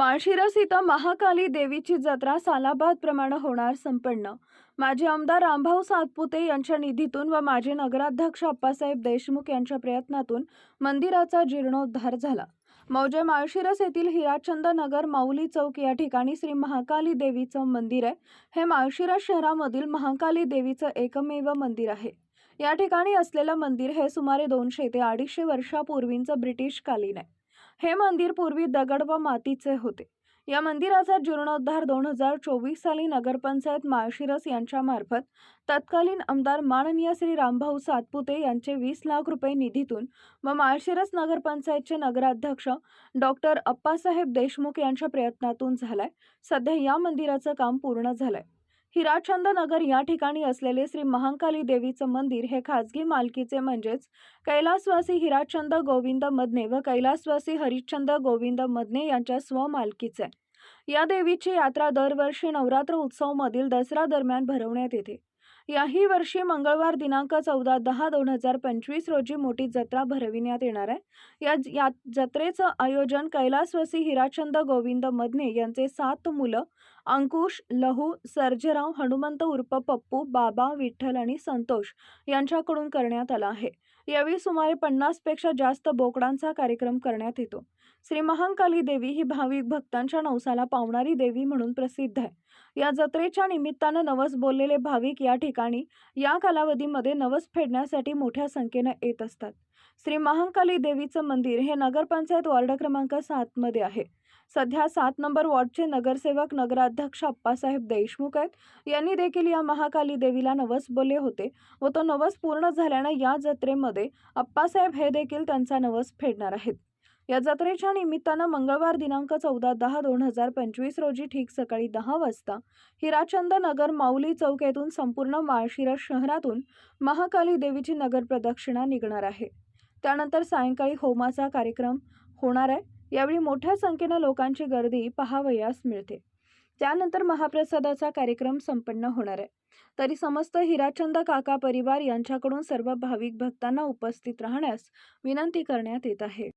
माळशिरस इथं महाकाली देवीची जत्रा सालाबाद प्रमाणे होणार संपन्न. माजी आमदार रामभाऊ सातपुते यांच्या निधीतून व माजी नगराध्यक्ष अप्पासाहेब देशमुख यांच्या प्रयत्नातून मंदिराचा जीर्णोद्धार झाला. मौजे माळशिरस येथील हिराचंद नगर माऊली चौक या ठिकाणी श्री महाकाली देवीचं मंदिर आहे. हे माळशिरस शहरामधील महाकाली देवीचं एकमेव मंदिर आहे. या ठिकाणी असलेलं मंदिर हे सुमारे दोनशे ते अडीचशे वर्षापूर्वींचं ब्रिटिशकालीन आहे. हे मंदिर पूर्वी दगड व मातीचे होते. या मंदिराचा जीर्णोद्धार दोन हजार चोवीस साली नगरपंचायत माळशिरस यांच्यामार्फत तत्कालीन आमदार माननीय श्री रामभाऊ सातपुते यांचे वीस लाख रुपये निधीतून व माळशिरस नगरपंचायतचे नगराध्यक्ष डॉक्टर अप्पासाहेब देशमुख यांच्या प्रयत्नातून झालाय. सध्या या मंदिराचं काम पूर्ण झालंय. हिराचंद नगर या ठिकाणी असलेले श्री महांकाली देवीचं मंदिर हे खाजगी मालकीचे म्हणजेच कैलासवासी हिराचंद गोविंद मदने व कैलासवासी हरिश्चंद गोविंद मदने यांच्या स्वमालकीचे. या देवीची यात्रा दरवर्षी नवरात्र उत्सव मधील दसरा दरम्यान भरवण्यात येते. याही वर्षी मंगळवार दिनांक चौदा दहा दोन हजार पंचवीस रोजी मोठी जत्रा भरविण्यात येणार आहे. या या जत्रेचं आयोजन कैलासवासी हिराचंद गोविंद मदने यांचे सात मुलं अंकुश लहू सर्जेराव हनुमंत उर्फ पप्पू बाबा विठ्ठल आणि संतोष यांच्याकडून करण्यात आला आहे. यावेळी सुमारे पन्नासपेक्षा जास्त बोकडांचा कार्यक्रम करण्यात येतो. श्री महांकाली देवी ही भाविक भक्तांच्या नवसाला पावणारी देवी म्हणून प्रसिद्ध आहे. या जत्रेच्या निमित्तानं नवस बोललेले भाविक या ठिकाणी या कालावधीमध्ये नवस फेडण्यासाठी मोठ्या संख्येनं येत असतात. श्री महाकाली देवीचं मंदिर हे नगरपंचायत वॉर्ड क्रमांक सातमध्ये आहे. सध्या सात नंबर वॉर्डचे नगरसेवक नगराध्यक्ष अप्पासाहेब देशमुख आहेत. यांनी देखील या महाकाली देवीला नवस बोलले होते व तो नवस पूर्ण झाल्यानं या जत्रेमध्ये अप्पासाहेब हे देखील त्यांचा नवस फेडणार आहेत. या जत्रेच्या निमित्तानं मंगळवार दिनांक चौदा दहा दोन हजार पंचवीस रोजी ठीक सकाळी दहा वाजता हिराचंद नगर माऊली चौक येथून संपूर्ण माळशिरस शहरातून महाकाली देवीची नगर प्रदक्षिणा निघणार आहे. त्यानंतर सायंकाळी होमाचा कार्यक्रम होणार आहे. यावेळी मोठ्या संख्येनं लोकांची गर्दी पहावयास मिळते. त्यानंतर महाप्रसादाचा कार्यक्रम संपन्न होणार आहे. तरी समस्त हिराचंद काका परिवार यांच्याकडून सर्व भाविक भक्तांना उपस्थित राहण्यास विनंती करण्यात येत आहे.